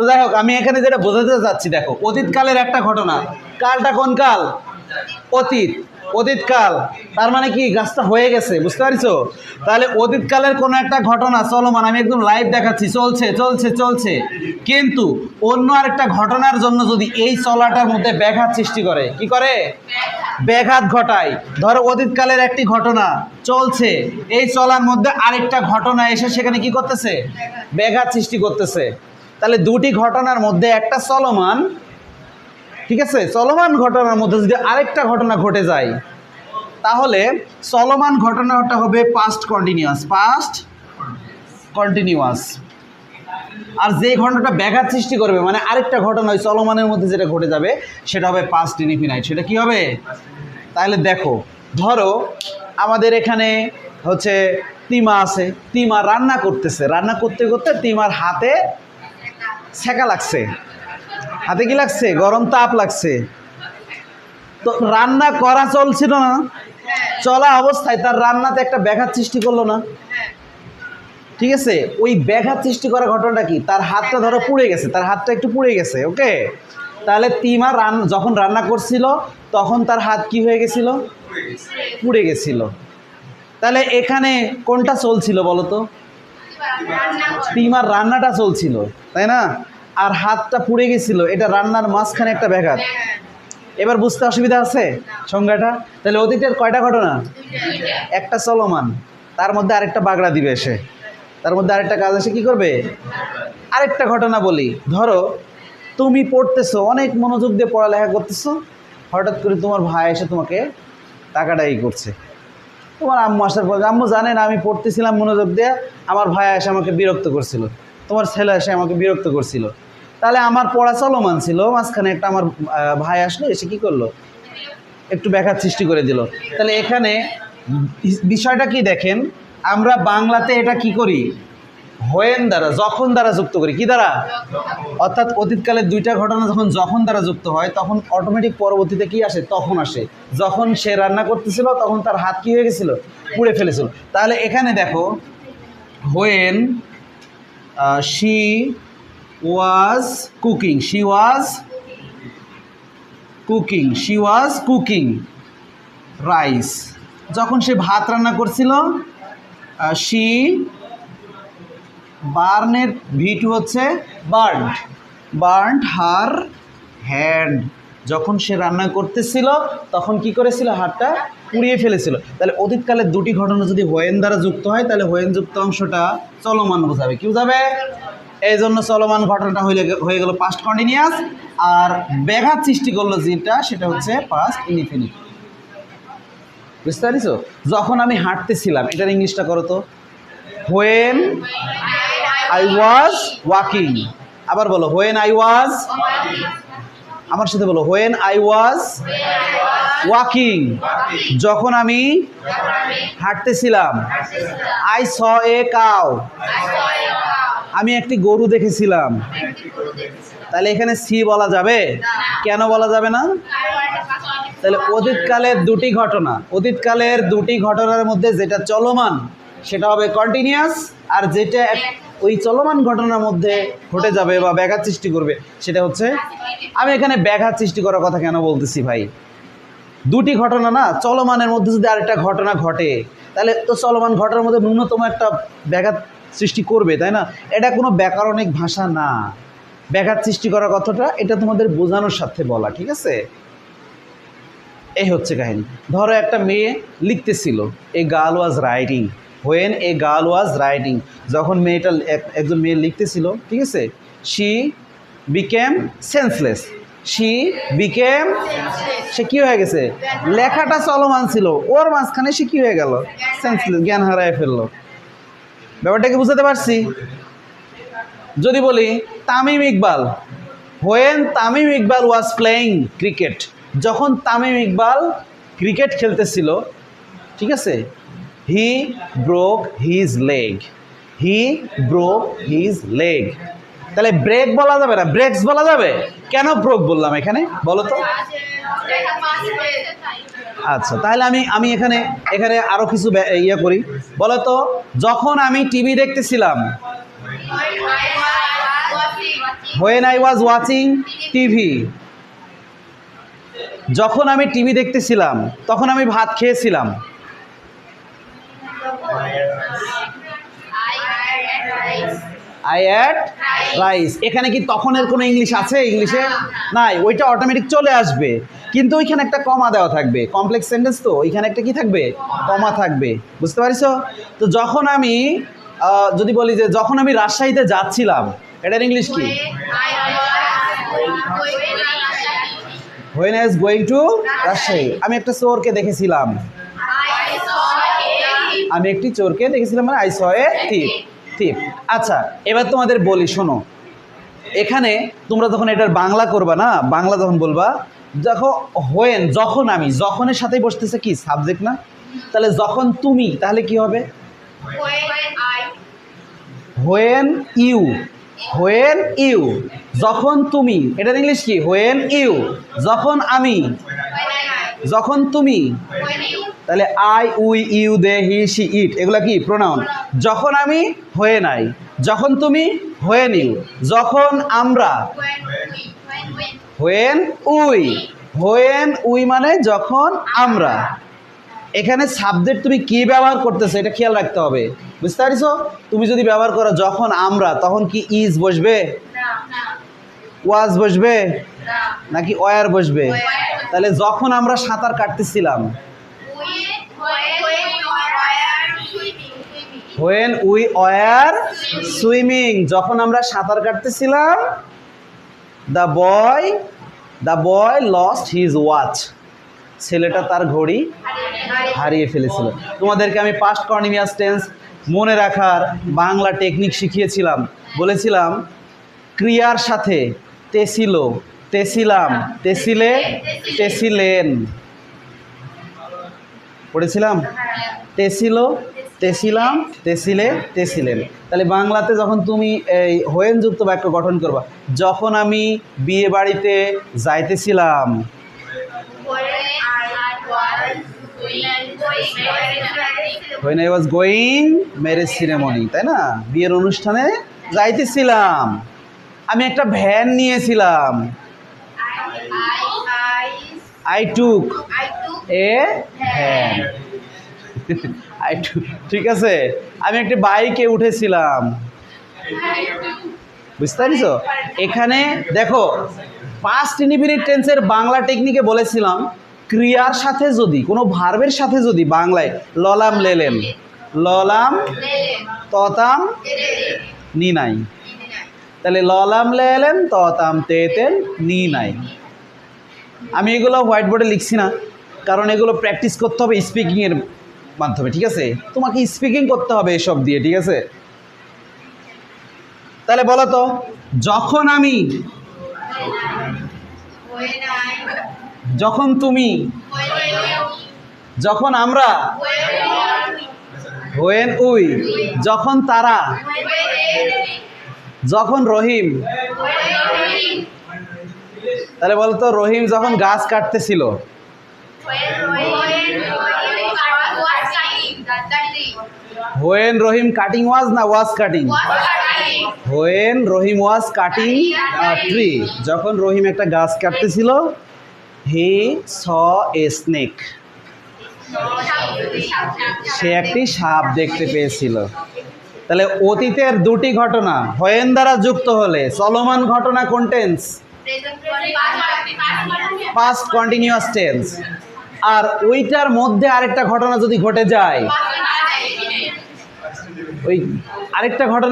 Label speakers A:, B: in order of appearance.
A: তো যাই হোক, আমি এখানে যেটা বোঝাতে চাচ্ছি, দেখো, অতীতকালের একটা ঘটনা। কালটা কোন কাল? অতীত। অতীতকাল, তার মানে কি গাছটা হয়ে গেছে, বুঝতে পারছ? তাহলে অতীতকালের কোনো একটা ঘটনা চলমান আমি একদম লাইভ দেখাচ্ছি, চলছে চলছে চলছে। কিন্তু অন্য আরেকটা ঘটনার জন্য যদি এই চলাটার মধ্যে ব্যাঘাত সৃষ্টি করে, কি করে? ব্যাঘাত ঘটায়। ধরো, অতীতকালের একটি ঘটনা চলছে, এই চলার মধ্যে আরেকটা ঘটনা এসে সেখানে কি করতেছে? ব্যাঘাত সৃষ্টি করতেছে। তাহলে দুটি ঘটনার মধ্যে একটা চলমান, ঠিক আছে? চলমান ঘটনার মধ্যে যদি আরেকটা ঘটনা ঘটে যায়, তাহলে চলমান ঘটনাটা হবে পাস্ট কন্টিনিউয়াস পাস্ট কন্টিনিউয়াস আর যে ঘটনাটা ব্যাঘাত সৃষ্টি করবে মানে আরেকটা ঘটনা ওই চলমানের মধ্যে যেটা ঘটে যাবে, সেটা হবে পাস্ট ইনফিনাইট সেটা কি হবে? তাহলে দেখো, ধরো আমাদের এখানে হচ্ছে তিমা আছে, তিমা রান্না করতেছে। রান্না করতে করতে তিমার হাতে ছেঁকা লাগছে। হাতে কি লাগছে? গরম তাপ লাগছে। তো রান্না করা চলছিল না। চলা অবস্থায় তার রান্নাতে একটা ব্যাঘাত সৃষ্টি করল না। ঠিক আছে? ওই ব্যাঘাত সৃষ্টি করা ঘটনাটা কি? তার হাতটা ধরো পুড়ে গেছে, তার হাতটা একটু পুড়ে গেছে, ওকে? তাহলে তিমা রান, যখন রান্না করছিল, তখন তার হাত কি হয়ে গেছিল? পুড়ে গেছিল। তাহলে এখানে কোনটা চলছিল বলো তো? তিমার রান্নাটা চলছিল, তাই না? আর হাতটা পুড়ে গেছিল, এটা রান্নার মাঝখানে একটা ব্যাঘাত। এবার বুঝতে অসুবিধা আছে সংজ্ঞাটা? তাহলে অতীতের কয়টা ঘটনা? একটা চলমান, তার মধ্যে আরেকটা বাগড়া দিবে এসে তার মধ্যে আরেকটা কাজ এসে কি করবে? আরেকটা ঘটনা বলি। ধরো, তুমি পড়তেছো, অনেক মনোযোগ দিয়ে পড়ালেখা করতেছো, হঠাৎ করে তোমার ভাই এসে তোমাকে টাকাটা ই করছে। তোমার আম্মু আসার পর, আম্মু জানে না, আমি পড়তেছিলাম মনোযোগ দিয়ে, আমার ভাই এসে আমাকে বিরক্ত করছিল। তোমার ছেলে এসে আমাকে বিরক্ত করছিল। তাহলে আমার পড়া চলমান ছিল, মাঝখানে একটা আমার ভাই আসলো, এসে কি করল? একটু ব্যাঘাত সৃষ্টি করে দিল। তাহলে এখানে বিষয়টা কি দেখেন? আমরা বাংলাতে এটা কি করি? হোয়েন দ্বারা, যখন দ্বারা যুক্ত করি। কি দ্বারা? অর্থাৎ অতীতকালের দুইটা ঘটনা যখন যখন দ্বারা যুক্ত হয়, তখন অটোমেটিক পরবর্তীতে কি আসে? তখন আসে। যখন সে রান্না করতেছিল, তখন তার হাত কি হয়ে গেছিল? পুড়ে ফেলেছিল। তাহলে এখানে দেখো, when she was cooking she was cooking she was cooking rice যখন সে ভাত রান্না করছিল শি বার্নের ভিটু হচ্ছে বার্ন বার্ন হার হ্যান্ড। যখন সে রান্না করতেছিল, তখন কি করেছিল হাতটা? পুড়িয়ে ফেলেছিল। তাহলে অতীতকালের দুটি ঘটনা যদি হোয়েন দ্বারা যুক্ত হয়, তাহলে হোয়েন যুক্ত অংশটা চলমান বোঝাবে কি বোঝাবে এই জন্য চলমান ঘটনাটা হয়ে হয়ে গেল পাস্ট কন্টিনিউয়াস আর ব্যাঘাত সৃষ্টি করল যেটা, সেটা হচ্ছে পাস্ট ইনফিনিট বুঝতে পারিস? যখন আমি হাঁটতেছিলাম, এটার ইংলিশটা করো তো। When I was walking. আবার বলো, হোয়েন আই ওয়াজ আমার সাথে বলো, হোয়েন আই ওয়াজ ওয়াকিং। যখন আমি হাঁটতেছিলাম আই স এ কাউ আমি একটি গরু দেখেছিলাম। তাহলে এখানে সি বলা যাবে? কেন বলা যাবে না? তাহলে অতীতকালের দুটি ঘটনা। অতীতকালের দুটি ঘটনার মধ্যে যেটা চলমান, সেটা হবে কন্টিনিউয়াস আর যেটা ওই চলমান ঘটনার মধ্যে ঘটে যাবে বা ব্যাঘাত সৃষ্টি করবে, সেটা হচ্ছে আমি এখানে ব্যাঘাত সৃষ্টি করার কথা কেন বলতেছি ভাই? দুটি ঘটনা না, চলমানের মধ্যে যদি আরেকটা ঘটনা ঘটে, তাহলে তো চলমান ঘটনার মধ্যে ন্যূনতম একটা ব্যাঘাত সৃষ্টি করবে, তাই না? এটা কোনো ব্যাকরণিক ভাষা না। ব্যাঘাত সৃষ্টি করার কথাটা এটা তোমাদের বোঝানোর সাথে বলা, ঠিক আছে? এই হচ্ছে কাহিনী। ধরো একটা মেয়ে লিখতেছিল a girl was writing when a girl was writing যখন মেয়েটা একজন মেয়ে লিখতেছিল, ঠিক আছে? She became senseless she became সে কি হয়ে গেছে? লেখাটা চলমান ছিল। ওর মাঝখানে সে কি হয়ে গেল? সেন্সলেস জ্ঞান হারায় ফেলল। ব্যাপারটা কি বুঝতে পারছি? যদি বলি, Tamim Iqbal when Tamim Iqbal was playing cricket যখন তামিম ইকবাল ক্রিকেট খেলতেছিল, ঠিক আছে? He broke his leg he broke his leg তাহলে ব্রেক বলা যাবে না ব্রেকস বলা যাবে? কেন ব্রোক বললাম এখানে? বলো তো। আচ্ছা তাহলে আমি আমি এখানে এখানে আরও কিছু ইয়ে করি। বলো তো, যখন আমি টিভি দেখতেছিলাম when I was watching TV যখন আমি টিভি দেখতেছিলাম, তখন আমি ভাত খেয়েছিলাম। আই অ্যাট রাইস এখানে কি তখনের কোনো ইংলিশ আছে? ইংলিশে নাই। ওইটা অটোমেটিক চলে আসবে। কিন্তু ওইখানে একটা কমা দেওয়া থাকবে। কমপ্লেক্স সেন্টেন্স তো। ওইখানে একটা কি থাকবে? কমা থাকবে। বুঝতে পারিস? তো যখন আমি যদি বলি যে যখন আমি রাজশাহীতে যাচ্ছিলাম এটার ইংলিশ কি? When is going to Rajshahi আমি একটা চোরকে দেখেছিলাম। আমি একটি চোরকে দেখেছিলাম মানে আই স এ থিপ থিপ আচ্ছা এবার তোমাদের বলি, শোনো। এখানে তোমরা যখন এটার বাংলা করবা না, বাংলা যখন বলবা, দেখো হোয়েন যখন আমি, যখনের সাথেই বসতেছে কি সাবজেক্ট না? তাহলে যখন তুমি, তাহলে কি হবে? হোয়েন ইউ হোয়েন ইউ যখন তুমি এটার ইংলিশ কি? হোয়েন ইউ যখন আমি, যখন তুমি তাহলে I we you they he she it এগুলা কি? প্রোনাউন যখন আমি হয়ে নাই যখন তুমি হয়ে নিউ যখন আমরা হোয়েন উই হোয়েন উই মানে যখন আমরা। এখানে সাবজেক্ট তুমি কি ব্যবহার করতেছো এটা খেয়াল রাখতে হবে। বুঝতে পারিছো? তুমি যদি ব্যবহার করো যখন আমরা তখন কি ইজ বসবে? ওয়াজ বসবে? নাকি ওয়ার বসবে? তাহলে যখন আমরা সাঁতার কাটতেছিলাম হোয়েন উই ওয়ার সুইমিং যখন আমরা সাঁতার কাটতেছিলাম the boy the boy lost his watch ছেলেটা তার ঘড়ি হারিয়ে ফেলেছিল। তোমাদেরকে আমি পাস্ট কন্টিনিউয়াস টেন্স মনে রাখার বাংলা টেকনিক শিখিয়েছিলাম। বলেছিলাম, ক্রিয়ার সাথে তেছিল তেছিলাম তেছিলে তেছিলেন পড়েছিলাম? তেছিল তেছিলাম তেছিলে তেছিলেন তাহলে বাংলাতে যখন তুমি এই হোয়েন যুক্ত বাক্য গঠন করবা যখন আমি বিয়ে বাড়িতে যাইতেছিলাম when I was going marriage ceremony তাই না? বিয়ের অনুষ্ঠানে যাইতেছিলাম। আমি একটা ভ্যান নিয়েছিলাম। আই টুক এ টুক ঠিক আছে। আমি একটি বাইকে উঠেছিলাম। বুঝতে পারিস? এখানে দেখো পাস্ট ইনডিফিনিট টেন্সের বাংলা টেকনিকে বলেছিলাম, ক্রিয়ার সাথে যদি, কোনো ভার্বের সাথে যদি বাংলায় ললাম লেলেন ললাম ততাম নি নাই। তাহলে ললাম লেলেন ততাম তেতেন নি নাই। আমি এগুলো হোয়াইট বোর্ডে লিখছি না। কারণ এগুলো প্র্যাকটিস করতে হবে স্পিকিংয়ের মাধ্যমে, ঠিক আছে? তোমাকে স্পিকিং করতে হবে এসব দিয়ে, ঠিক আছে? তাহলে বলো তো, যখন আমি যখন তুমি যখন আমরা হোয়েন উই যখন তারা, যখন রহিম, তাহলে বলতো রহিম যখন গাছ কাটতেছিল হোয়েন রহিম কাটিং ওয়াজ না was cutting when Rahim was cutting tree যখন রহিম একটা গাছ কাটতেছিল, হি স এ স্নেক সে একটি সাপ দেখতে পেয়েছিল। তাহলে অতীতের দুটি ঘটনা, হোয়েন দ্বারা যুক্ত হলে চলমান ঘটনা কোন টেন্স পাস্ট কন্টিনিউয়াস টেন্স আর ওইটার মধ্যে আরেকটা ঘটনা যদি ঘটে যায় ওই আরেকটা ঘটনা